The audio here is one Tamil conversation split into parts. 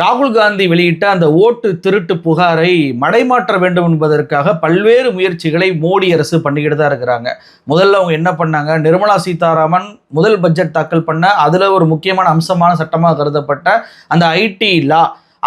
ராகுல் காந்தி வெளியிட்ட அந்த ஓட்டு திருட்டு புகாரை மடைமாற்ற வேண்டும் என்பதற்காக பல்வேறு முயற்சிகளை மோடி அரசு பண்ணிக்கிட்டு தான் இருக்கிறாங்க. முதல்ல அவங்க என்ன பண்ணாங்க? நிர்மலா சீதாராமன் முதல் பட்ஜெட் தாக்கல் பண்ண அதில் ஒரு முக்கியமான அம்சமான சட்டமாக கருதப்பட்ட அந்த ஐடி லா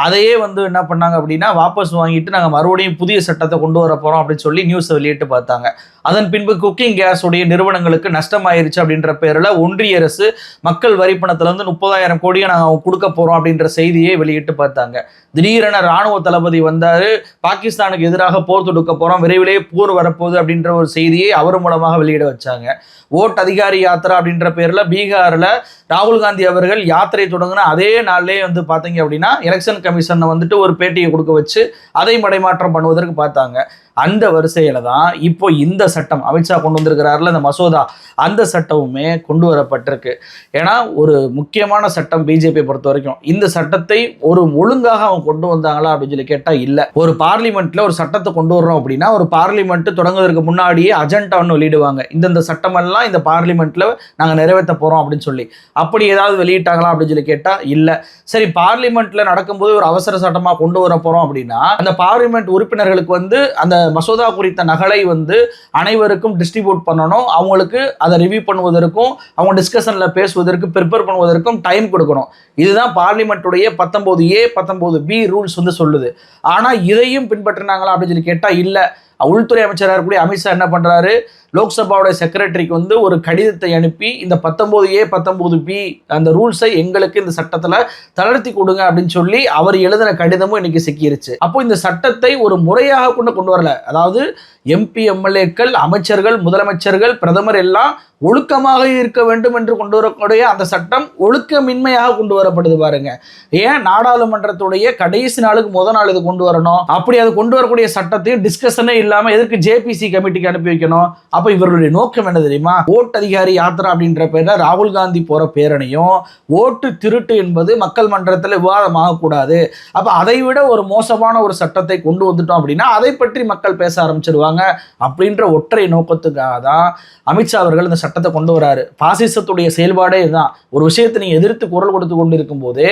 அதையே வந்து என்ன பண்ணாங்க அப்படின்னா வாபஸ் வாங்கிட்டு நாங்கள் மறுபடியும் புதிய சட்டத்தை கொண்டு வர போகிறோம் அப்படின்னு சொல்லி நியூஸை வெளியிட்டு பார்த்தாங்க. அதன் பின்பு குக்கிங் கேஸ் உடைய நிறுவனங்களுக்கு நஷ்டமாயிருச்சு அப்படின்ற பேரில் ஒன்றிய அரசு மக்கள் வரி பணத்துல இருந்து முப்பதாயிரம் கோடியை நாங்கள் கொடுக்க போகிறோம் அப்படின்ற செய்தியை வெளியிட்டு பார்த்தாங்க. திடீரென ராணுவ தளபதி வந்தார். பாகிஸ்தானுக்கு எதிராக போர் தொடுக்க போகிறோம் விரைவிலேயே போர் வரப்போகுது அப்படின்ற ஒரு செய்தியை அவர் மூலமாக வெளியிட வச்சாங்க. ஓட் அதிகாரி யாத்திரா அப்படின்ற பேரில் பீகாரில் ராகுல் காந்தி அவர்கள் யாத்திரை தொடங்கின அதே நாள்லேயே வந்து பார்த்தீங்க அப்படின்னா எலெக்ஷன் கமிஷனை வந்துட்டு ஒரு பேட்டியை கொடுக்க வச்சு அதை மடைமாற்றம் பண்ணுவதற்கு பார்த்தாங்க. அந்த வரிசையில தான் இப்போ இந்த சட்டம் அமித்ஷா கொண்டு வந்திருக்கிறாருல இந்த மசோதா அந்த சட்டமுமே கொண்டு வரப்பட்டிருக்கு. ஏன்னா ஒரு முக்கியமான சட்டம் பிஜேபி பொறுத்த வரைக்கும். இந்த சட்டத்தை ஒரு ஒழுங்காக அவங்க கொண்டு வந்தாங்களா அப்படின்னு சொல்லி கேட்டால் இல்லை. ஒரு பார்லிமெண்ட்ல ஒரு சட்டத்தை கொண்டு வர்றோம் அப்படின்னா ஒரு பார்லிமெண்ட் தொடங்குவதற்கு முன்னாடியே அஜெண்டா ஒன்று வெளியிடுவாங்க. இந்தந்த சட்டமெல்லாம் இந்த பார்லிமெண்ட்ல நாங்கள் நிறைவேற்ற போறோம் அப்படின்னு சொல்லி. அப்படி ஏதாவது வெளியிட்டாங்களா அப்படின்னு சொல்லி கேட்டால் இல்லை. சரி பார்லிமெண்ட்ல நடக்கும்போது ஒரு அவசர சட்டமாக கொண்டு வர போறோம் அப்படின்னா அந்த பார்லிமெண்ட் உறுப்பினர்களுக்கு வந்து அந்த மசோதா குறித்த நகலை வந்து அனைவருக்கும் டிஸ்ட்ரிபியூட் பண்ணணும். அவங்களுக்கு அதை ரிவ்யூ பண்ணுவதற்கும் அவங்க டிஸ்கஷனில் பேசுவதற்கு ப்ரிப்பேர் பண்ணுவதற்கும் டைம் கொடுக்கணும். இதுதான் பார்லிமெண்ட்டுடைய பத்தொம்போது ஏ பத்தொம்போது பி ரூல்ஸ் வந்து சொல்லுது. ஆனால் இதையும் பின்பற்றினாங்களா அப்படின்னு சொல்லி கேட்டால் இல்லை. உள்துறை அமைச்சராக இருக்கக்கூடிய அமித்ஷா என்ன பண்ணுறாரு லோக்சபாவோட செக்ரட்டரிக்கு வந்து ஒரு கடிதத்தை அனுப்பி இந்த பத்தொம்போது ஏ பத்தொம்போது பி அந்த ரூல்ஸை எங்களுக்கு இந்த சட்டத்தில் தளர்த்தி கொடுங்க அப்படின்னு சொல்லி அவர் எழுதின கடிதமும் இன்னைக்கு சிக்கிருச்சு. அப்போ இந்த சட்டத்தை ஒரு முறையாக கொண்டு கொண்டு வரல. அதாவது எம்பி எம்எல்ஏக்கள் அமைச்சர்கள் முதலமைச்சர்கள் பிரதமர் எல்லாம் ஒழுக்கமாக இருக்க வேண்டும் என்று கொண்டு வரக்கூடிய அந்த சட்டம் ஒழுக்கமின்மையாக கொண்டு வரப்படுது பாருங்க. ஏன்? நாடாளுமன்றத்துடைய கடைசி நாளுக்கு முத நாள் இது கொண்டு வரணும். அப்படி அது கொண்டு வரக்கூடிய சட்டத்தையும் டிஸ்கஷனே இல்லாமல் எதற்கு ஜேபிசி கமிட்டிக்கு அனுப்பி வைக்கணும்? அப்ப இவர்களுடைய நோக்கம் என்ன தெரியுமா? ஓட்டு அதிகாரி யாத்திரா அப்படின்ற பேர்ல ராகுல் காந்தி போற பேரணியும் ஓட்டு திருட்டு என்பது மக்கள் மன்றத்தில் விவாதமாக கூடாது அப்ப அதை விட ஒரு மோசமான ஒரு சட்டத்தை கொண்டு வந்துட்டோம் அப்படின்னா அதை பற்றி மக்கள் பேச ஆரம்பிச்சிருவாங்க அப்படின்ற ஒற்றை நோக்கத்துக்காக தான் அமித்ஷா அவர்கள் இந்த சட்டத்தை கொண்டு வராரு. பாசிசத்துடைய செயல்பாடே இதுதான். ஒரு விஷயத்தை நீ எதிர்த்து குரல் கொடுத்து கொண்டு இருக்கும்போது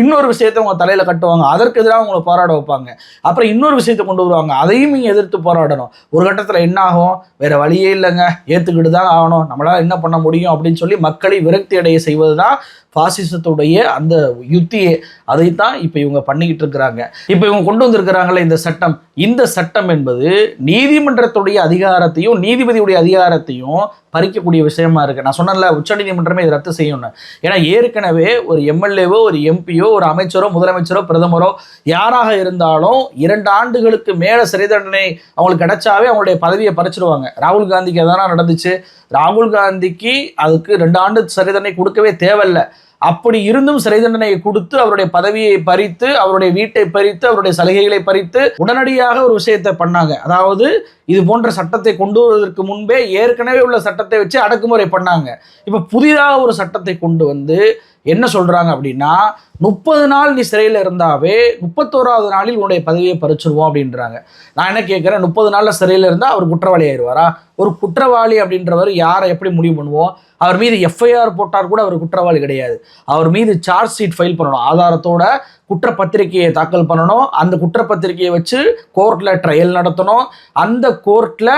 இன்னொரு விஷயத்தை உங்க தலையில கட்டுவாங்க. அதற்கு எதிராக உங்களை போராட வைப்பாங்க. அப்புறம் இன்னொரு விஷயத்தை கொண்டு வருவாங்க. அதையும் நீங்க எதிர்த்து போராடணும். ஒரு கட்டத்தில் என்ன ஆகும்? வேற வழியே இல்லைங்க. ஏத்துக்கிட்டு தான் ஆகணும். நம்மளால என்ன பண்ண முடியும் அப்படின்னு சொல்லி மக்களை விரக்தி அடைய செய்வது தான் பாசிசத்துடைய அந்த யுத்தியே. அதைத்தான் இப்போ இவங்க பண்ணிக்கிட்டு இருக்கிறாங்க. இப்போ இவங்க கொண்டு வந்திருக்கிறாங்களே இந்த சட்டம். இந்த சட்டம் என்பது நீதிமன்றத்துடைய அதிகாரத்தையும் நீதிபதியுடைய அதிகாரத்தையும் பறிக்கக்கூடிய விஷயமா இருக்கு. நான் சொன்னல உச்சநீதிமன்றமே இதை ரத்து செய்யணும் ஏன்னா ஏற்கனவே ஒரு எம்எல்ஏவோ ஒரு எம்பியோ ஒரு அமைச்சரோ முதலமைச்சரோ பிரதமரோ யாராக இருந்தாலும் இரண்டு ஆண்டுகளுக்கு மேலே சிறை தண்டனை அவங்களுக்கு கிடைச்சாவே அவங்களுடைய பதவியை பறிச்சிருவாங்க. ராகுல் காந்திக்கு எதனா நடந்துச்சு ராகுல் காந்திக்கு அதுக்கு ரெண்டு ஆண்டு சிறை தண்டனை கொடுக்கவே தேவையில்லை. அப்படி இருந்தும் சிறை தண்டனையை கொடுத்து அவருடைய பதவியை பறித்து அவருடைய வீட்டை பறித்து அவருடைய சலுகைகளை பறித்து உடனடியாக ஒரு விஷயத்தை பண்ணாங்க. அதாவது இது போன்ற சட்டத்தை கொண்டு வருவதற்கு முன்பே ஏற்கனவே உள்ள சட்டத்தை வச்சு அடக்குமுறை பண்ணாங்க. இப்போ புதிதாக ஒரு சட்டத்தை கொண்டு வந்து என்ன சொல்கிறாங்க அப்படின்னா முப்பது நாள் நீ சிறையில் இருந்தாவே முப்பத்தோராவது நாளில் உன்னுடைய பதவியை பறிச்சிருவோம் அப்படின்றாங்க. நான் என்ன கேட்குறேன்? முப்பது நாளில் சிறையில் இருந்தால் அவர் குற்றவாளி ஆயிடுவாரா? ஒரு குற்றவாளி அப்படின்றவர் யாரை எப்படி முடிவு பண்ணுவோம்? அவர் மீது எஃப்ஐஆர் போட்டார் கூட அவர் குற்றவாளி கிடையாது. அவர் மீது சார்ஜ் ஷீட் ஃபைல் பண்ணணும். ஆதாரத்தோட குற்றப்பத்திரிகையை தாக்கல் பண்ணணும். அந்த குற்றப்பத்திரிகையை வச்சு கோர்ட்டில் ட்ரையல் நடத்தணும். அந்த கோர்ட்டில்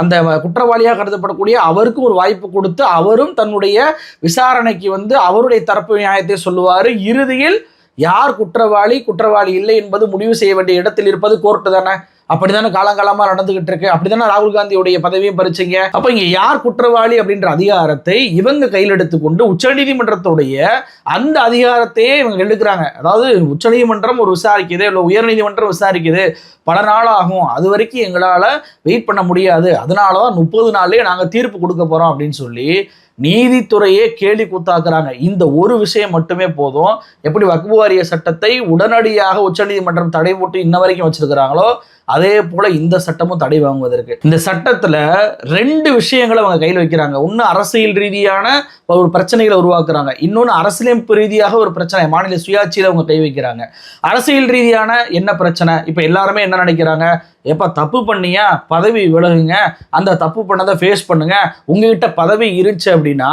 அந்த குற்றவாளியாக கருதப்படக்கூடிய அவருக்கும் ஒரு வாய்ப்பு கொடுத்து அவரும் தன்னுடைய விசாரணைக்கு வந்து அவருடைய தரப்பு நியாயத்தை சொல்லுவார். இறுதியில் யார் குற்றவாளி குற்றவாளி இல்லை என்பது முடிவு செய்ய வேண்டிய இடத்தில் இருப்பது கோர்ட்டு தானே? அப்படித்தானே காலங்காலமா நடந்துகிட்டு இருக்கு? அப்படித்தானே ராகுல் காந்தியுடைய பதவியும் பறிச்சீங்க? அப்ப இங்க யார் குற்றவாளி அப்படின்ற அதிகாரத்தை இவங்க கையில் எடுத்துக்கொண்டு உச்சநீதிமன்றத்துடைய அந்த அதிகாரத்தையே இவங்க எடுக்கிறாங்க. அதாவது உச்சநீதிமன்றம் ஒரு விசாரிக்குது இல்லை உயர்நீதிமன்றம் விசாரிக்குது. பல நாள் ஆகும். அது வரைக்கும் எங்களால் வெயிட் பண்ண முடியாது. அதனால தான் முப்பது நாள்லயே நாங்கள் தீர்ப்பு கொடுக்க போறோம் அப்படின்னு சொல்லி நீதித்துறையே கேலி கூத்தாக்குறாங்க. இந்த ஒரு விஷயம் மட்டுமே போதும். எப்படி வக்பு வாரிய சட்டத்தை உடனடியாக உச்சநீதிமன்றம் தடை போட்டு இன்ன வரைக்கும் வச்சிருக்கிறாங்களோ அதே போல இந்த சட்டமும் தடை வாங்குவதற்கு. இந்த சட்டத்துல ரெண்டு விஷயங்களை அவங்க கையில் வைக்கிறாங்க. ஒன்று அரசியல் ரீதியான ஒரு பிரச்சனைகளை உருவாக்குறாங்க. இன்னொன்று அரசியலமைப்பு ரீதியாக ஒரு பிரச்சனை மாநில சுயாட்சியில் அவங்க கை வைக்கிறாங்க. அரசியல் ரீதியான என்ன பிரச்சனை? இப்போ எல்லாருமே என்ன நினைக்கிறாங்க? எப்போ தப்பு பண்ணியா? பதவி விலகுங்க. அந்த தப்பு பண்ணதை ஃபேஸ் பண்ணுங்க. உங்ககிட்ட பதவி இருந்துச்சு அப்படின்னா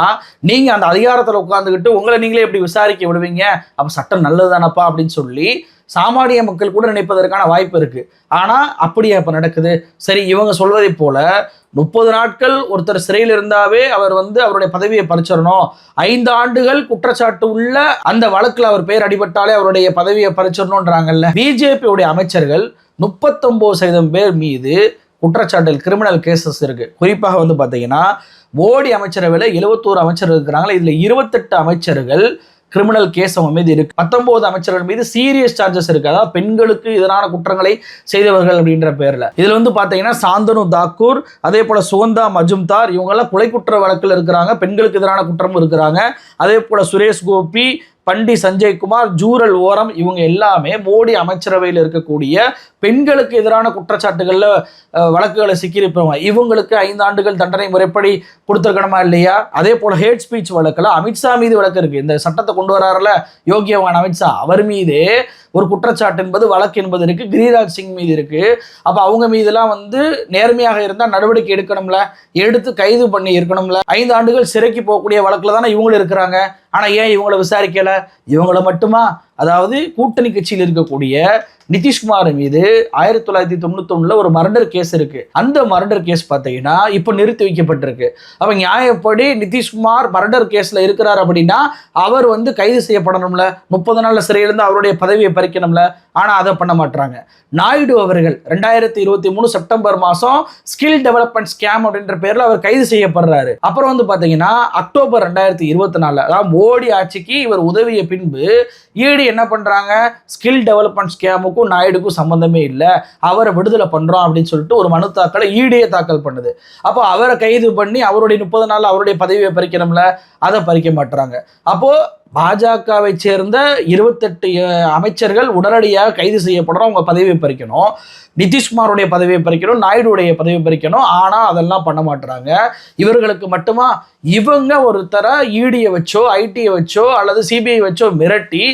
நீங்கள் அந்த அதிகாரத்தில் உட்காந்துக்கிட்டு உங்களை நீங்களே எப்படி விசாரிக்க விடுவீங்க? அப்போ சட்டம் நல்லதுதானப்பா அப்படின்னு சொல்லி சாமானிய மக்கள் கூட நினைப்பதற்கான வாய்ப்பு இருக்கு. ஆனால் அப்படியே இப்போ நடக்குது? சரி இவங்க சொல்வதை போல முப்பது நாட்கள் ஒருத்தர் சிறையில் இருந்தாவே அவர் வந்து அவருடைய பதவியை பறிச்சிடணும். ஐந்து ஆண்டுகள் குற்றச்சாட்டு உள்ள அந்த வழக்கில் அவர் பெயர் அடிபட்டாலே அவருடைய பதவியை பறிச்சிடணுன்றாங்கல்ல பிஜேபியுடைய அமைச்சர்கள் முப்பத்தொம்போது சதவீதம் பேர் மீது குற்றச்சாட்டில் கிரிமினல் கேசஸ் இருக்கு. குறிப்பாக வந்து பார்த்தீங்கன்னா மோடி அமைச்சரவையில் எழுபத்தோரு அமைச்சர் இருக்கிறாங்களே இதில் இருபத்தெட்டு அமைச்சர்கள் கிரிமினல் கேஸ் அவங்க மீது இருக்கு. பத்தொன்பது அமைச்சர்கள் மீது சீரியஸ் சார்ஜஸ் இருக்கு. அதாவது பெண்களுக்கு எதிரான குற்றங்களை செய்தவர்கள் அப்படின்ற பேர்ல. இதுல வந்து பாத்தீங்கன்னா சாந்தனு தாக்கூர் அதே போல சுகந்தா மஜும்தார் இவங்கெல்லாம் கொலை குற்ற வழக்கில் இருக்கிறாங்க பெண்களுக்கு எதிரான குற்றமும் இருக்கிறாங்க. அதே போல சுரேஷ் கோபி பண்டி சஞ்சய்குமார் ஜூரல் ஓரம் இவங்க எல்லாமே மோடி அமைச்சரவையில் இருக்கக்கூடிய பெண்களுக்கு எதிரான குற்றச்சாட்டுகளில் வழக்குகளை சிக்கியிருப்பவங்க இவங்களுக்கு ஐந்து ஆண்டுகள் தண்டனை முறைப்படி கொடுத்துருக்கணுமா இல்லையா? அதே போல் ஹேட் ஸ்பீச் வழக்கில் அமித்ஷா மீது வழக்கு இருக்குது இந்த சட்டத்தை கொண்டு வராருல யோகியவான் அமித்ஷா. அவர் மீதே ஒரு குற்றச்சாட்டு என்பது வழக்கு என்பது இருக்கு. கிரிராஜ் சிங் மீது இருக்கு. அப்போ அவங்க மீதெல்லாம் வந்து நேர்மையாக இருந்தால் நடவடிக்கை எடுக்கணும்ல. எடுத்து கைது பண்ணி இருக்கணும்ல. ஐந்து ஆண்டுகள் சிறைக்கு போகக்கூடிய வழக்கில் தானே இவங்களும் இருக்கிறாங்க. ஆனால் ஏன் இவங்களை விசாரிக்கலை? இவங்கள மட்டுமா? அதாவது கூட்டணி கட்சியில் இருக்கக்கூடிய நிதிஷ்குமார் மீது ஆயிரத்தி தொள்ளாயிரத்தி தொண்ணூத்தொன்னுல ஒரு மர்டர் கேஸ் இருக்கு. அந்த மர்டர் கேஸ் பார்த்தீங்கன்னா இப்போ நிறுத்தி வைக்கப்பட்டிருக்கு. அப்ப நியாயப்படி நிதிஷ்குமார் மர்டர் கேஸ்ல இருக்கிறார் அப்படின்னா அவர் வந்து கைது செய்யப்படணும்ல. முப்பது நாள் சிறையிலிருந்து அவருடைய பதவியை பறிக்கணும்ல. ஆனா அதை பண்ண மாட்டாங்க நாயுடு அவர்கள் ரெண்டாயிரத்தி இருபத்தி மூணு செப்டம்பர் மாசம் ஸ்கில் டெவலப்மெண்ட் ஸ்கேம் அப்படின்ற பேர்ல அவர் கைது செய்யப்படுறாரு. அப்புறம் வந்து பாத்தீங்கன்னா அக்டோபர் ரெண்டாயிரத்தி இருபத்தி நாலு அதாவது மோடி ஆட்சிக்கு இவர் உதவிய பின்பு ஈடி என்ன பண்றாங்க? ஸ்கில் டெவலப்மெண்ட் ஸ்கேமுக்கும் நாயுடுக்கும் சம்பந்தமே இல்லை. அவரை விடுதலை பண்றோம் அப்படின்னு சொல்லிட்டு ஒரு மனு தாக்கலை ஈடியே தாக்கல் பண்ணுது. அப்போ அவரை கைது பண்ணி அவருடைய முப்பது நாள் அவருடைய பதவியை பறிக்கணும்ல? அதை பறிக்க மாட்டுறாங்க அப்போ பாஜகவை சேர்ந்த இருபத்தெட்டு அமைச்சர்கள் உடனடியாக கைது செய்யப்படுறோம் அவங்க பதவியை பறிக்கணும். நிதிஷ்குமாருடைய பதவியை பறிக்கணும். நாயுடுடைய பதவியை பறிக்கணும். ஆனால் அதெல்லாம் பண்ண மாட்டுறாங்க இவர்களுக்கு மட்டுமா? இவங்க ஒருத்தரை இடியை வச்சோ ஐடியை வச்சோ அல்லது சிபிஐ வச்சோ மிரட்டி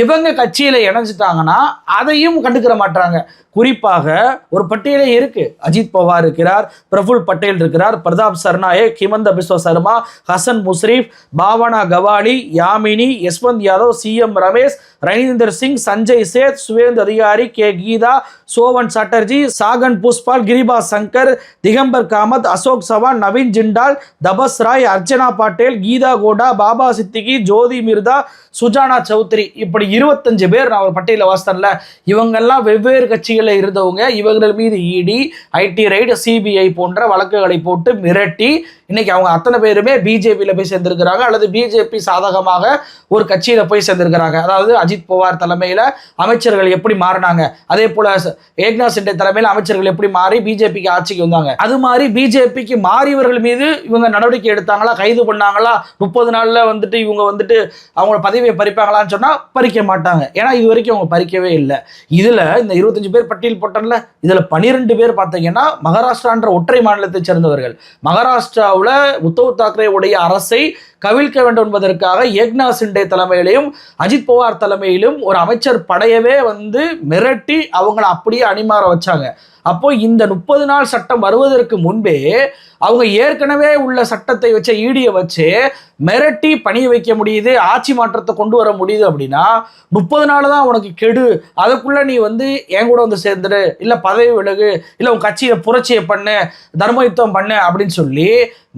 இவங்க கட்சியில் இணைஞ்சிட்டாங்கன்னா அதையும் கண்டுக்கிற மாட்டாங்க குறிப்பாக ஒரு பட்டியலே இருக்கு. அஜித் பவார் இருக்கிறார் பிரபுல் பட்டேல் இருக்கிறார் Pratap Sarnaik Himanta Biswa Sarma Hasan Mushrif Bhavana Gawali Yamini Yashwant Yadav C M Ramesh Ravinder Singh Sanjay Sheth Suvendu Adhikari K. Geeta Sovan Chatterjee Chhagan Pushpal Kripa Shankar Digambar Kamat Ashok Chavan Naveen Jindal Tapas Roy Archana Patel Geetha கோடா பாபா சித்திகி ஜோதி மிர்தா சுஜானா சௌத்ரி. இப்படி இருபத்தஞ்சு பேர் நான் ஒரு பட்டியலில் வாசித்தேன்ல. இவங்கெல்லாம் வெவ்வேறு கட்சிகளில் இருந்தவங்க. இவர்கள் மீது இடி ஐடி ரைடு சிபிஐ போன்ற வழக்குகளை போட்டு மிரட்டி இன்னைக்கு அவங்க அத்தனை பேருமே பிஜேபியில் போய் சேர்ந்திருக்கிறாங்க அல்லது பிஜேபி சாதகமாக ஒரு கட்சியில் போய் சேர்ந்திருக்கிறாங்க. அதாவது அஜித் பவார் தலைமையில் அமைச்சர்கள் எப்படி மாறினாங்க? அதே போல ஏக்நாத் சிண்டே தலைமையில் அமைச்சர்கள் எப்படி மாறி பிஜேபிக்கு ஆட்சிக்கு வந்தாங்க? அது மாதிரி பிஜேபிக்கு மாறியவர்கள் மீது இவங்க நடவடிக்கை எடுத்தாங்களா? கைது பண்ணாங்களா? முப்பது நாளில் வந்துட்டு இவங்க வந்துட்டு அவங்களோட பதவியை பறிப்பாங்களான்னு சொன்னால் பறிக்க மாட்டாங்க. ஏன்னா இது வரைக்கும் அவங்க பறிக்கவே இல்லை. இதில் இந்த இருபத்தஞ்சு பேர் பட்டியல் போட்டோம்ல இதில் பனிரெண்டு பேர் பார்த்தீங்கன்னா மகாராஷ்டிரான்ற ஒற்றை மாநிலத்தை சேர்ந்தவர்கள். மகாராஷ்டிரா மகாராஷ்டிராவில் உத்தவ் தாக்கரே உடைய அரசை கவிழ்க்க வேண்டும் என்பதற்காக ஏக்நாத் சிண்டே தலைமையிலையும் அஜித் பவார் தலைமையிலும் ஒரு அமைச்சர் படையவே வந்து மிரட்டி அவங்கள அப்படியே அணிமாற வச்சாங்க. அப்போ இந்த முப்பது நாள் சட்டம் வருவதற்கு முன்பே அவங்க ஏற்கனவே உள்ள சட்டத்தை வச்ச ஈடியை வச்சு மிரட்டி பணிய வைக்க முடியுது ஆட்சி மாற்றத்தை கொண்டு வர முடியுது அப்படின்னா முப்பது நாள் தான் உனக்கு கெடு. அதுக்குள்ள நீ வந்து என் கூட வந்து சேர்ந்துடு இல்லை பதவி விலகு இல்லை உன் கட்சியை புரட்சியை பண்ணு தர்மயுத்தம் பண்ணு அப்படின்னு சொல்லி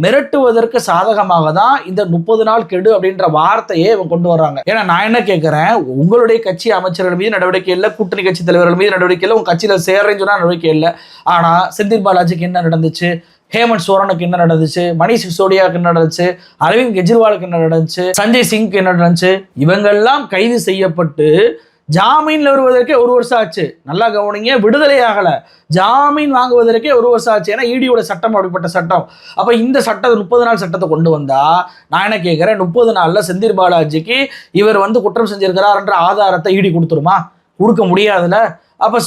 மிரட்டுவதற்கு சாதகமாக தான் இந்த முப்பது நாள் கெடு அப்படின்ற வார்த்தையே இவங்க கொண்டு வர்றாங்க. ஏன்னா நான் என்ன கேட்குறேன் உங்களுடைய கட்சி அமைச்சர்கள் மீது நடவடிக்கை இல்லை கூட்டணி கட்சி தலைவர்கள் மீது நடவடிக்கை இல்லை உங்க கட்சியில் சேர்றேன்னு சொன்னால் நடவடிக்கை இல்லை. இல்லை ஆனால் செந்தில் பாலாஜிக்கு என்ன நடந்துச்சு? ஹேமந்த் சோரனுக்கு என்ன நடந்துச்சு? மணிஷ் சிசோடியாவுக்கு என்ன நடந்துச்சு? அரவிந்த் கெஜ்ரிவாலுக்கு என்ன நடந்துச்சு? சஞ்சய் சிங்க்கு என்ன நடந்துச்சு? இவங்கெல்லாம் கைது செய்யப்பட்டு ஜாமீன்ல வருவதற்கே ஒரு வருஷம் ஆச்சு. நல்லா கவனிங்க விடுதலை ஆகல. ஜாமீன் வாங்குவதற்கே ஒரு வருஷம் ஆச்சு. ஏன்னா இடியோட சட்டம் அப்படிப்பட்ட சட்டம். அப்ப இந்த சட்டத்தை முப்பது நாள் சட்டத்தை கொண்டு வந்தா நான் என்ன கேட்கிறேன் முப்பது நாள்ல செந்தில் பாலாஜிக்கு இவர் வந்து குற்றம் செஞ்சிருக்கிறார் என்ற ஆதாரத்தை இடி கொடுத்துருமா? கொடுக்க முடியாதுல்ல? அப்போ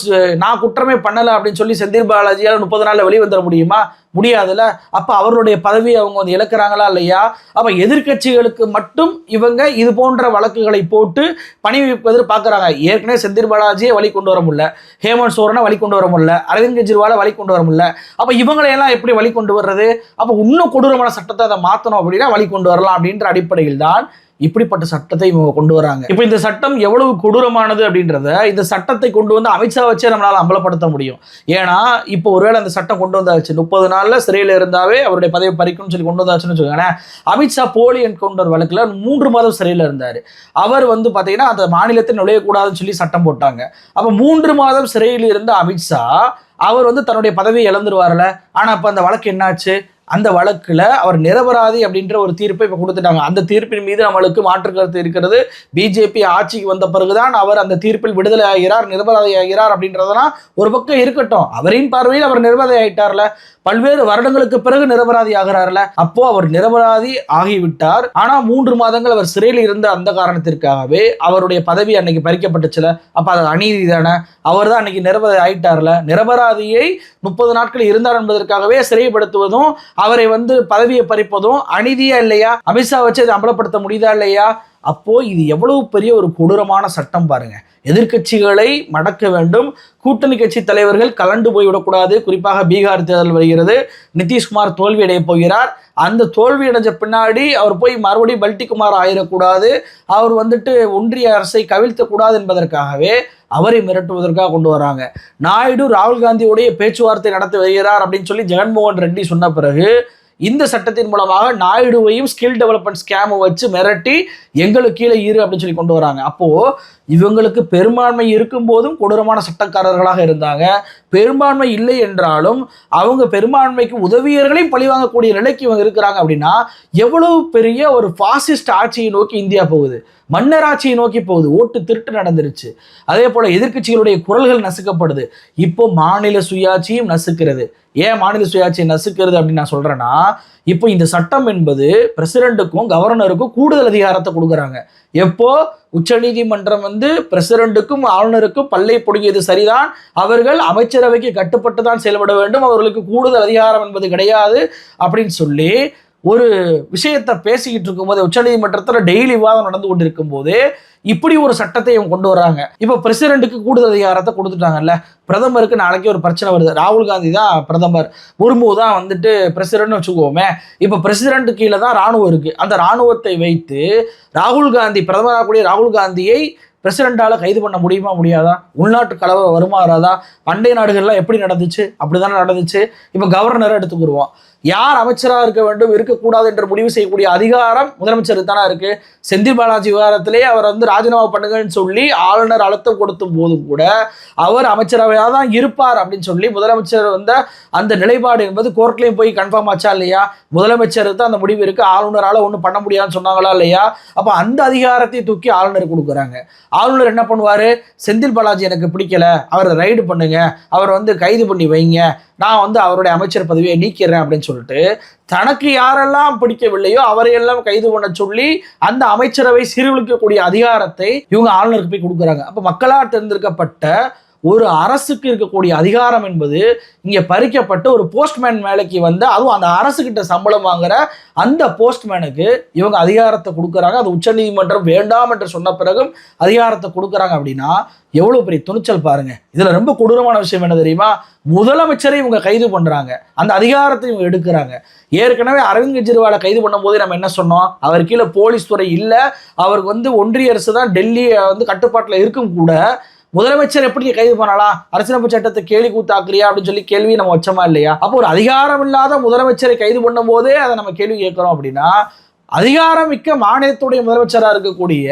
நான் குற்றமே பண்ணலை அப்படின்னு சொல்லி செந்தில் பாலாஜியால் முப்பது நாளில் வெளியே வந்துட முடியுமா? முடியாதுல்ல. அப்போ அவர்களுடைய பதவியை அவங்க வந்து இழக்கிறாங்களா இல்லையா? அப்போ எதிர்க்கட்சிகளுக்கு மட்டும் இவங்க இது போன்ற வழக்குகளை போட்டு பணி வைப்பது பார்க்குறாங்க ஏற்கனவே செந்தில் பாலாஜியை வழி கொண்டு வர முடியல. ஹேமந்த் சோரனை வழி கொண்டு வர முடியல. அரவிந்த் கெஜ்ரிவாலை வழி கொண்டு வர முடியல. அப்போ இவங்களையெல்லாம் எப்படி வழி கொண்டு வர்றது? அப்போ இன்னும் கொடூரமான சட்டத்தை அதை மாற்றணும் அப்படின்னா வழி கொண்டு வரலாம் அப்படின்ற அடிப்படையில் தான் இப்படிப்பட்ட சட்டத்தை இவங்க கொண்டு வராங்க. இப்போ இந்த சட்டம் எவ்வளவு கொடூரமானது அப்படின்றத இந்த சட்டத்தை கொண்டு வந்து அமித்ஷா வச்சே நம்மளால் அம்பலப்படுத்த முடியும். ஏன்னா இப்போ ஒருவேளை அந்த சட்டம் கொண்டு வந்தாச்சு. முப்பது நாளில் சிறையில் இருந்தாவே அவருடைய பதவி பறிக்கும்னு சொல்லி கொண்டு வந்தாச்சுன்னு வச்சுக்கோங்களேன். அமித்ஷா போலி என்கவுண்டர் வழக்கில் மூன்று மாதம் சிறையில் இருந்தார். அவர் வந்து பார்த்தீங்கன்னா அந்த மாநிலத்தில் நுழையக்கூடாதுன்னு சொல்லி சட்டம் போட்டாங்க. அப்போ மூன்று மாதம் சிறையில் இருந்த அமித்ஷா அவர் வந்து தன்னுடைய பதவியை இழந்துருவார்ல. ஆனால் அப்போ அந்த வழக்கு என்னாச்சு? அந்த வழக்குல அவர் நிரபராதி அப்படின்ற ஒரு தீர்ப்பை இப்ப கொடுத்துட்டாங்க. அந்த தீர்ப்பின் மீது நம்மளுக்கு மாற்று கருத்து இருக்கிறது. பிஜேபி ஆட்சிக்கு வந்த பிறகுதான் அவர் அந்த தீர்ப்பில் விடுதலை ஆகிறார் நிரபராதி ஆகிறார் அப்படின்றதெல்லாம் ஒரு பக்கம் இருக்கட்டும். அவரின் பார்வையில் அவர் நிரபராதி ஆயிட்டார்ல. பல்வேறு வருடங்களுக்கு பிறகு நிரபராதி ஆகிறார்ல. அப்போ அவர் நிரபராதி ஆகிவிட்டார். ஆனா மூன்று மாதங்கள் அவர் சிறையில் இருந்த அந்த காரணத்திற்காகவே அவருடைய பதவி அன்னைக்கு பறிக்கப்பட்டுச்சுல. அப்ப அது அநீதி தானே. அவர் தான் அன்னைக்கு நிரபராதி ஆயிட்டார்ல. நிரபராதியை முப்பது நாட்கள் இருந்தார் என்பதற்காகவே சிறைப்படுத்துவதும் அவரை வந்து பதவியை பறிப்பதும் அநீதியா இல்லையா? அமித்ஷா வச்சு அதை அமலப்படுத்த முடியுதா இல்லையா? அப்போ இது எவ்வளவு பெரிய ஒரு கொடூரமான சட்டம் பாருங்க. எதிர்க்கட்சிகளை மடக்க வேண்டும். கூட்டணி கட்சி தலைவர்கள் கலண்டு போய்விடக்கூடாது. குறிப்பாக பீகார் தேர்தல் வருகிறது. நிதிஷ்குமார் தோல்வி அடைய போகிறார். அந்த தோல்வி அடைஞ்ச பின்னாடி அவர் போய் மறுபடியும் பல்டிகுமார் ஆயிடக்கூடாது அவர் வந்துட்டு ஒன்றிய அரசை கவிழ்த்தக்கூடாது என்பதற்காகவே அவரை மிரட்டுவதற்காக கொண்டு வராங்க. நாயுடு ராகுல் காந்தியுடைய பேச்சுவார்த்தை நடத்தி வருகிறார் அப்படின்னு சொல்லி ஜெகன்மோகன் ரெட்டி சொன்ன பிறகு இந்த சட்டத்தின் மூலமாக நாயுடுவையும் ஸ்கில் டெவலப்மெண்ட் ஸ்கேமை வச்சு மிரட்டி எங்களுக்கு கீழே இரு அப்படின்னு சொல்லி கொண்டு வராங்க. அப்போது இவங்களுக்கு பெரும்பான்மை இருக்கும் போதும் கொடூரமான சட்டக்காரர்களாக இருந்தாங்க. பெரும்பான்மை இல்லை என்றாலும் அவங்க பெரும்பான்மைக்கு உதவியர்களையும் பழிவாங்கக்கூடிய நிலைக்கு இவங்க இருக்கிறாங்க அப்படின்னா எவ்வளவு பெரிய ஒரு பாசிஸ்ட் ஆட்சியை நோக்கி இந்தியா போகுது? மன்னராட்சியை நோக்கி போகுது. ஓட்டு திருட்டு நடந்துருச்சு. அதே போல எதிர்க்கட்சிகளுடைய குரல்கள் நசுக்கப்படுது. இப்போ மாநில சுயாட்சியும் நசுக்கிறது. ஏன் மாநில சுயாட்சியை நசுக்கிறது அப்படின்னு நான் சொல்கிறேன்னா இப்போ இந்த சட்டம் என்பது பிரசிடென்ட்டுக்கும் கவர்னருக்கும் கூடுதல் அதிகாரத்தை கொடுக்குறாங்க. எப்போ? உச்சநீதிமன்றம் வந்து பிரசிடென்ட்டுக்கும் ஆளுநருக்கும் பல்லை பிடுங்கியது சரிதான். அவர்கள் அமைச்சரவைக்கு கட்டுப்பட்டு தான் செயல்பட வேண்டும். அவர்களுக்கு கூடுதல் அதிகாரம் என்பது கிடையாது அப்படின்னு சொல்லி ஒரு விஷயத்தை பேசிக்கிட்டு இருக்கும்போது உச்சநீதிமன்றத்தில் டெய்லி விவாதம் நடந்து கொண்டு இருக்கும்போது இப்படி ஒரு சட்டத்தை இவங்க கொண்டு வர்றாங்க இப்போ பிரசிடென்ட்டுக்கு கூடுதல் அதிகாரத்தை கொடுத்துட்டாங்கல்ல பிரதமருக்கு நாளைக்கு ஒரு பிரச்சனை வருது. ராகுல் காந்தி தான் பிரதமர். முர்மு தான் வந்துட்டு பிரசிடென்ட்னு வச்சுக்கோமே. இப்போ பிரசிடென்ட் கீழே தான் ராணுவம் இருக்குது அந்த ராணுவத்தை வைத்து ராகுல் காந்தி பிரதமராக கூடிய ராகுல் காந்தியை பிரசிடெண்டால் கைது பண்ண முடியுமா முடியாதா? உள்நாட்டு கலவரம் வருமாறாதா பண்டைய நாடுகள்லாம் எப்படி நடந்துச்சு? அப்படிதானே நடந்துச்சு. இப்போ கவர்னரை எடுத்துக்கிடுவோம். யார் அமைச்சராக இருக்க வேண்டும் இருக்கக்கூடாது என்று முடிவு செய்யக்கூடிய அதிகாரம் முதலமைச்சருக்கு தானே இருக்கு. செந்தில் பாலாஜி விவகாரத்திலே அவர் வந்து ராஜினாமா பண்ணுங்கன்னு சொல்லி ஆளுநர் அழுத்தம் கொடுத்தும் போதும் கூட அவர் அமைச்சரவையாக தான் இருப்பார் அப்படின்னு சொல்லி முதலமைச்சர் வந்த அந்த நிலைப்பாடு என்பது கோர்ட்லேயும் போய் கன்ஃபார்ம் ஆச்சா இல்லையா? முதலமைச்சருக்கு தான் அந்த முடிவு இருக்கு. ஆளுநரால் ஒன்றும் பண்ண முடியாதுன்னு சொன்னாங்களா இல்லையா? அப்போ அந்த அதிகாரத்தை தூக்கி ஆளுநர் கொடுக்குறாங்க. ஆளுநர் என்ன பண்ணுவார்? செந்தில் பாலாஜி எனக்கு பிடிக்கல. அவரை ரைடு பண்ணுங்க. அவரை வந்து கைது பண்ணி வைங்க. நான் வந்து அவருடைய அமைச்சர் பதவியை நீக்கிறேன் அப்படின்னு சொல்லிட்டு தனக்கு யாரெல்லாம் பிடிக்கவில்லையோ அவரையெல்லாம் கைது பண்ண சொல்லி அந்த அமைச்சரவை சீர்குலைக்கக்கூடிய அதிகாரத்தை இவங்க ஆளுநருக்கு போய் கொடுக்குறாங்க. அப்போ மக்களால் தேர்ந்தெடுக்கப்பட்ட ஒரு அரசுக்கு இருக்கக்கூடிய அதிகாரம் என்பது இங்கே பறிக்கப்பட்டு ஒரு போஸ்ட்மேன் வேலைக்கு வந்து அதுவும் அந்த அரசுக்கிட்ட சம்பளம் வாங்குற அந்த போஸ்ட்மேனுக்கு இவங்க அதிகாரத்தை கொடுக்குறாங்க. அது உச்சநீதிமன்றம் வேண்டாம் என்று சொன்ன பிறகும் அதிகாரத்தை கொடுக்குறாங்க அப்படின்னா எவ்வளோ பெரிய துணிச்சல் பாருங்க. இதில் ரொம்ப கொடூரமான விஷயம் என்ன தெரியுமா? முதலமைச்சரை இவங்க கைது பண்ணுறாங்க அந்த அதிகாரத்தை இவங்க எடுக்கிறாங்க. ஏற்கனவே அரவிந்த் கெஜ்ரிவாலை கைது பண்ணும்போது நம்ம என்ன சொன்னோம்? அவர் கீழே போலீஸ் துறை இல்லை. அவருக்கு வந்து ஒன்றிய அரசு தான் டெல்லியை வந்து கட்டுப்பாட்டில் இருக்கும் கூட முதலமைச்சர் எப்படி கைது பண்ணலாம் அரசியலமைப்பு சட்டத்தை கேலி கூத்தாக்குறியா அப்படின்னு சொல்லி கேள்வி நம்ம வச்சோமா இல்லையா? அப்போ ஒரு அதிகாரம் இல்லாத முதலமைச்சரை கைது பண்ணும் போதே அதை நம்ம கேள்வி கேட்கிறோம் அப்படின்னா அதிகாரம் மிக்க மாநிலத்துடைய முதலமைச்சராக இருக்கக்கூடிய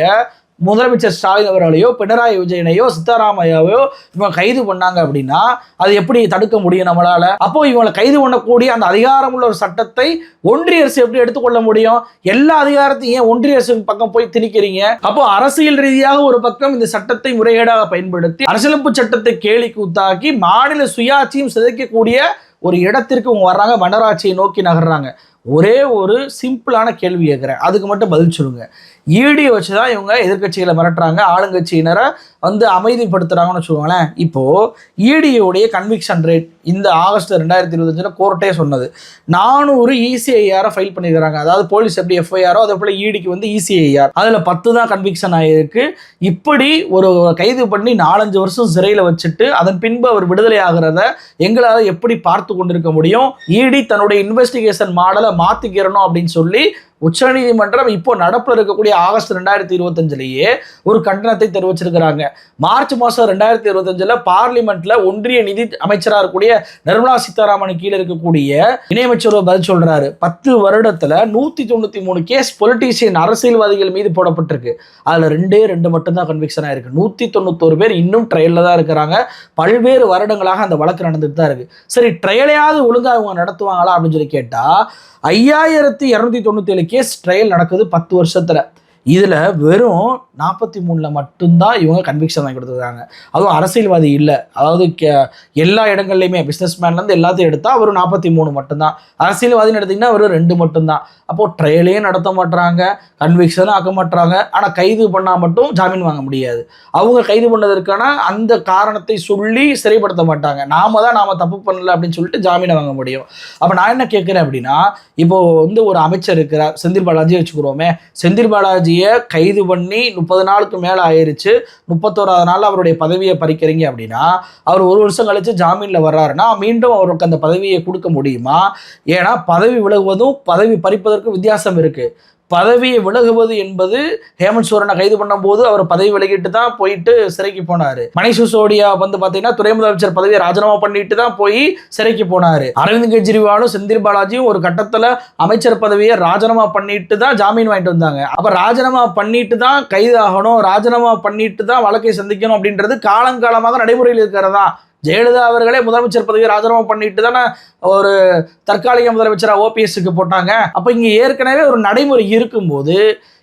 முதலமைச்சர் ஸ்டாலின் அவர்களையோ பினராயி விஜயனையோ சித்தராமையாவையோ இவங்க கைது பண்ணாங்க அப்படின்னா அது எப்படி தடுக்க முடியும் நம்மளால? அப்போ இவங்களை கைது பண்ணக்கூடிய அந்த அதிகாரம் உள்ள ஒரு சட்டத்தை ஒன்றிய அரசு எப்படி எடுத்துக்கொள்ள முடியும்? எல்லா அதிகாரத்தையும் ஏன் ஒன்றிய அரசு பக்கம் போய் திணிக்கிறீங்க? அப்போ அரசியல் ரீதியாக ஒரு பக்கம் இந்த சட்டத்தை முறைகேடாக பயன்படுத்தி அரசியலமைப்பு சட்டத்தை கேலி கூத்தாக்கி மாநில சுயாட்சியும் சிதைக்கக்கூடிய ஒரு இடத்திற்கு இவங்க வர்றாங்க மன்னராட்சியை நோக்கி நகர்றாங்க. ஒரே ஒரு சிம்பிளான கேள்வி கேட்குறேன். அதுக்கு மட்டும் பதில் சொல்லுங்க. ஈடி வச்சு தான் இவங்க எதிர்க்கட்சிகளை மிரட்டுறாங்க ஆளுங்கட்சியினரை வந்து அமைதிப்படுத்துகிறாங்கன்னு வச்சுக்கோங்களேன். இப்போது ஈடியோடைய கன்விக்ஷன் ரேட் இந்த ஆகஸ்ட் ரெண்டாயிரத்தி இருபத்தஞ்சில் கோர்ட்டே சொன்னது. நானூறு இசிஐஆரை ஃபைல் பண்ணியிருக்கிறாங்க அதாவது போலீஸ் எப்படி எஃப்ஐஆரோ அதே போல் ஈடிக்கு வந்து இசிஐஆர் அதில் பத்து தான் கன்விக்ஷன் ஆகியிருக்கு இப்படி ஒரு கைது பண்ணி நாலஞ்சு வருஷம் சிறையில் வச்சுட்டு அதன் பின்பு அவர் விடுதலை ஆகிறத எங்களால் எப்படி பார்த்து கொண்டிருக்க முடியும்? ஈடி தன்னுடைய இன்வெஸ்டிகேஷன் மாடலை மாற்றிக்கிறணும் அப்படின்னு சொல்லி உச்சநீதிமன்றம் இப்போ நடப்பில் இருக்கக்கூடிய ஆகஸ்ட் ரெண்டாயிரத்தி இருபத்தஞ்சிலேயே ஒரு கண்டனத்தை தெரிவிச்சிருக்கிறாங்க. மார்ச் மாதம் ரெண்டாயிரத்தி இருபத்தஞ்சில் பார்லிமெண்ட்ல ஒன்றிய நிதி அமைச்சராக இருக்கக்கூடிய நிர்மலா சீதாராமன் கீழே இருக்கக்கூடிய இணையமைச்சர் பதில் சொல்றாரு. பத்து வருடத்தில் நூத்தி தொண்ணூத்தி மூணு கேஸ் பொலிட்டீஷியன் அரசியல்வாதிகள் மீது போடப்பட்டிருக்கு. அதில் ரெண்டே ரெண்டு மட்டும்தான் கன்விக்ஷன் ஆயிருக்கு. நூத்தி தொண்ணூத்தோரு பேர் இன்னும் ட்ரையலில் தான் இருக்கிறாங்க. பல்வேறு வருடங்களாக அந்த வழக்கு நடந்துட்டு தான் இருக்கு. சரி ட்ரையலையாவது ஒழுங்காக அவங்க நடத்துவாங்களா அப்படின்னு சொல்லி கேட்டால் ஐயாயிரத்தி இரநூத்தி தொண்ணூத்தி ஏழு கேஸ் ட்ரையல் நடக்குது பத்து வருஷத்துல. இதில் வெறும் நாற்பத்தி மூணில் மட்டும்தான் இவங்க கன்விக்ஷன் வாங்கி கொடுத்துருக்காங்க. அதுவும் அரசியல்வாதி இல்லை. அதாவது கே- எல்லா இடங்கள்லையுமே பிஸ்னஸ் மேன்லேருந்து எல்லாத்தையும் எடுத்தால் ஒரு நாற்பத்தி மூணு மட்டும்தான். அரசியல்வாதின்னு எடுத்திங்கன்னா அவர் ரெண்டு மட்டும்தான். அப்போது ட்ரையலையும் நடத்த மாட்டுறாங்க கன்விக்ஷனும் ஆக்க மாட்டுறாங்க ஆனால் கைது பண்ணால் மட்டும் ஜாமீன் வாங்க முடியாது. அவங்க கைது பண்ணதற்கான அந்த காரணத்தை சொல்லி சிறைப்படுத்த மாட்டாங்க. நாம தான் நாம் தப்பு பண்ணல அப்படின்னு சொல்லிட்டு ஜாமீனை வாங்க முடியும். அப்போ நான் என்ன கேட்குறேன் அப்படின்னா இப்போது வந்து ஒரு அமைச்சர் இருக்கிறார் செந்தில் பாலாஜி வச்சுக்கிறோமே. செந்தில் பாலாஜி பாலாஜியை கைது பண்ணி முப்பது நாளுக்கு மேலே ஆயிருச்சு. முப்பத்தோராது நாள் அவருடைய பதவியை பறிக்கிறீங்க அப்படின்னா அவர் ஒரு வருஷம் கழித்து ஜாமீனில் வர்றாருன்னா மீண்டும் அவருக்கு அந்த பதவியை கொடுக்க முடியுமா? ஏன்னா பதவி விலகுவதும் பதவி பறிப்பதற்கும் வித்தியாசம் இருக்கு. பதவியை விலகுவது என்பது ஹேமந்த் சோரனை கைது பண்ணும்போது அவர் பதவி விலகிட்டு தான் போயிட்டு சிறைக்கு போனாரு. மணிஷ் சிசோடியா வந்து பாத்தீங்கன்னா துணை முதலமைச்சர் பதவியை ராஜினாமா பண்ணிட்டு தான் போய் சிறைக்கு போனாரு. அரவிந்த் கெஜ்ரிவாலும் செந்தில் பாலாஜியும் ஒரு கட்டத்துல அமைச்சர் பதவியை ராஜினாமா பண்ணிட்டு தான் ஜாமீன் வாங்கிட்டு வந்தாங்க. அப்ப ராஜினாமா பண்ணிட்டு தான் கைது ஆகணும் ராஜினாமா பண்ணிட்டு தான் வழக்கை சந்திக்கணும் அப்படின்றது காலங்காலமாக நடைமுறையில் இருக்கிறதா? ஜெயலலிதா அவர்களே முதலமைச்சர் பதவியை ராஜினாமா பண்ணிட்டு தானே ஒரு தற்காலிக முதலமைச்சராக ஓபிஎஸ்க்கு போட்டாங்க. அப்போ இங்கே ஏற்கனவே ஒரு நடைமுறை இருக்கும்போது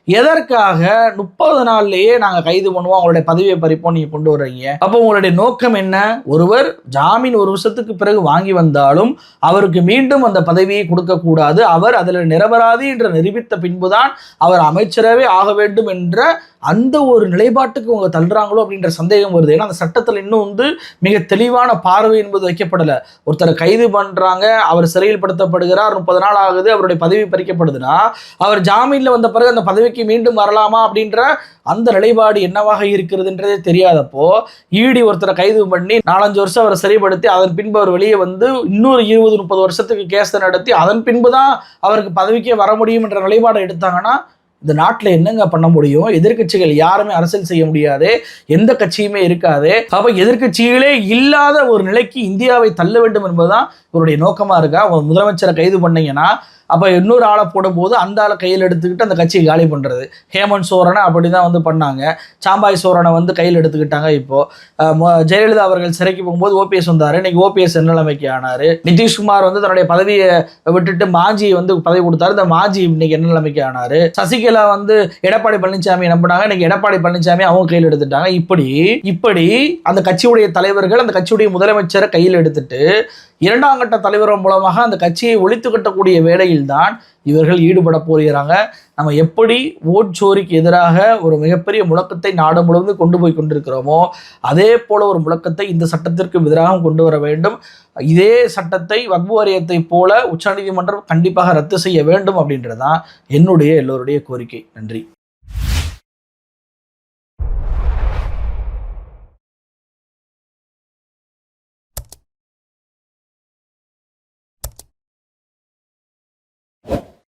எதற்காக முப்பது நாள்லயே நாங்கள் கைது பண்ணுவோம்? அவங்களுடைய பதவியை பறிப்போம் நீங்கள் கொண்டு வர்றீங்க. அப்போ உங்களுடைய நோக்கம் என்ன? ஒருவர் ஜாமீன் ஒரு வருஷத்துக்கு பிறகு வாங்கி வந்தாலும் அவருக்கு மீண்டும் அந்த பதவியை கொடுக்கக்கூடாது அவர் அதில் நிரபராதி என்று நிரூபித்த பின்புதான் அவர் அமைச்சரவே ஆக வேண்டும் என்ற அந்த ஒரு நிலைப்பாட்டுக்கு அவங்க தள்ளுறாங்களோ அப்படின்ற சந்தேகம் வருது. ஏன்னா அந்த சட்டத்தில் இன்னும் வந்து மிக தெளிவான பார்வை என்பது வைக்கப்படலை. ஒருத்தரை கைது பண்ணுறாங்க அவர் சிறையில் படுத்தப்படுகிறார் முப்பது நாள் ஆகுது அவருடைய பதவி பறிக்கப்படுதுன்னா அவர் ஜாமீனில் வந்த பிறகு அந்த பதவிக்கு மீண்டும் வரலாமா அப்படின்ற அந்த நிலைப்பாடு என்னவாக இருக்கிறதுன்றதே தெரியாதப்போ ஈடி ஒருத்தரை கைது பண்ணி நாலஞ்சு வருஷம் அவரை சரிப்படுத்தி அதன் பின்பு அவர் வெளியே வந்து இன்னொரு இருபது முப்பது வருஷத்துக்கு கேஸை நடத்தி அதன் பின்பு தான் அவருக்கு பதவிக்கே வர முடியும் என்ற நிலைப்பாடை எடுத்தாங்கன்னா இந்த நாட்டில் என்னங்க பண்ண முடியும்? எதிர்க்கட்சிகள் யாருமே அரசியல் செய்ய முடியாது. எந்த கட்சியுமே இருக்காது. அப்போ எதிர்க்கட்சிகளே இல்லாத ஒரு நிலைக்கு இந்தியாவை தள்ள வேண்டும் என்பதுதான் இவருடைய நோக்கமா இருக்கா? முதலமைச்சரை கைது பண்ணீங்கன்னா அப்போ இன்னொரு ஆளை போடும்போது அந்த ஆளை கையில் எடுத்துக்கிட்டு அந்த கட்சியை காலி பண்ணுறது ஹேமந்த் சோரனை அப்படிதான் வந்து பண்ணாங்க. சாம்பாய் சோரனை வந்து கையில் எடுத்துக்கிட்டாங்க இப்போது மொ- ஜெயலலிதா அவர்கள் சிறைக்கு போகும்போது ஓபிஎஸ் வந்தார். இன்னைக்கு ஓபிஎஸ் நிலைமைக்கு ஆனார்? நிதிஷ்குமார் வந்து தன்னுடைய பதவியை விட்டுட்டு மாஜி வந்து பதவி கொடுத்தாரு. இந்த மாஜி இன்னைக்கு என்ன நிலைமைக்கு சசிகலா வந்து எடப்பாடி பழனிசாமி நம்பினாங்க. இன்னைக்கு எடப்பாடி பழனிசாமி அவங்க கையில் எடுத்துட்டாங்க. இப்படி இப்படி அந்த கட்சியுடைய தலைவர்கள் அந்த கட்சியுடைய முதலமைச்சரை கையில் எடுத்துட்டு இரண்டாம் கட்ட தலைவர் மூலமாக அந்த கட்சியை ஒழித்து கட்டக்கூடிய வேலையில்தான் இவர்கள் ஈடுபட போகிறாங்க. நம்ம எப்படி ஓட் சோரிக்கு எதிராக ஒரு மிகப்பெரிய முழக்கத்தை நாடு முழுவதும் கொண்டு போய் கொண்டிருக்கிறோமோ அதே போல ஒரு முழக்கத்தை இந்த சட்டத்திற்கு எதிராக கொண்டு வர வேண்டும். இதே சட்டத்தை வக்பு வாரியத்தை போல உச்சநீதிமன்றம் கண்டிப்பாக ரத்து செய்ய வேண்டும் அப்படின்றது தான் என்னுடைய எல்லோருடைய கோரிக்கை. நன்றி.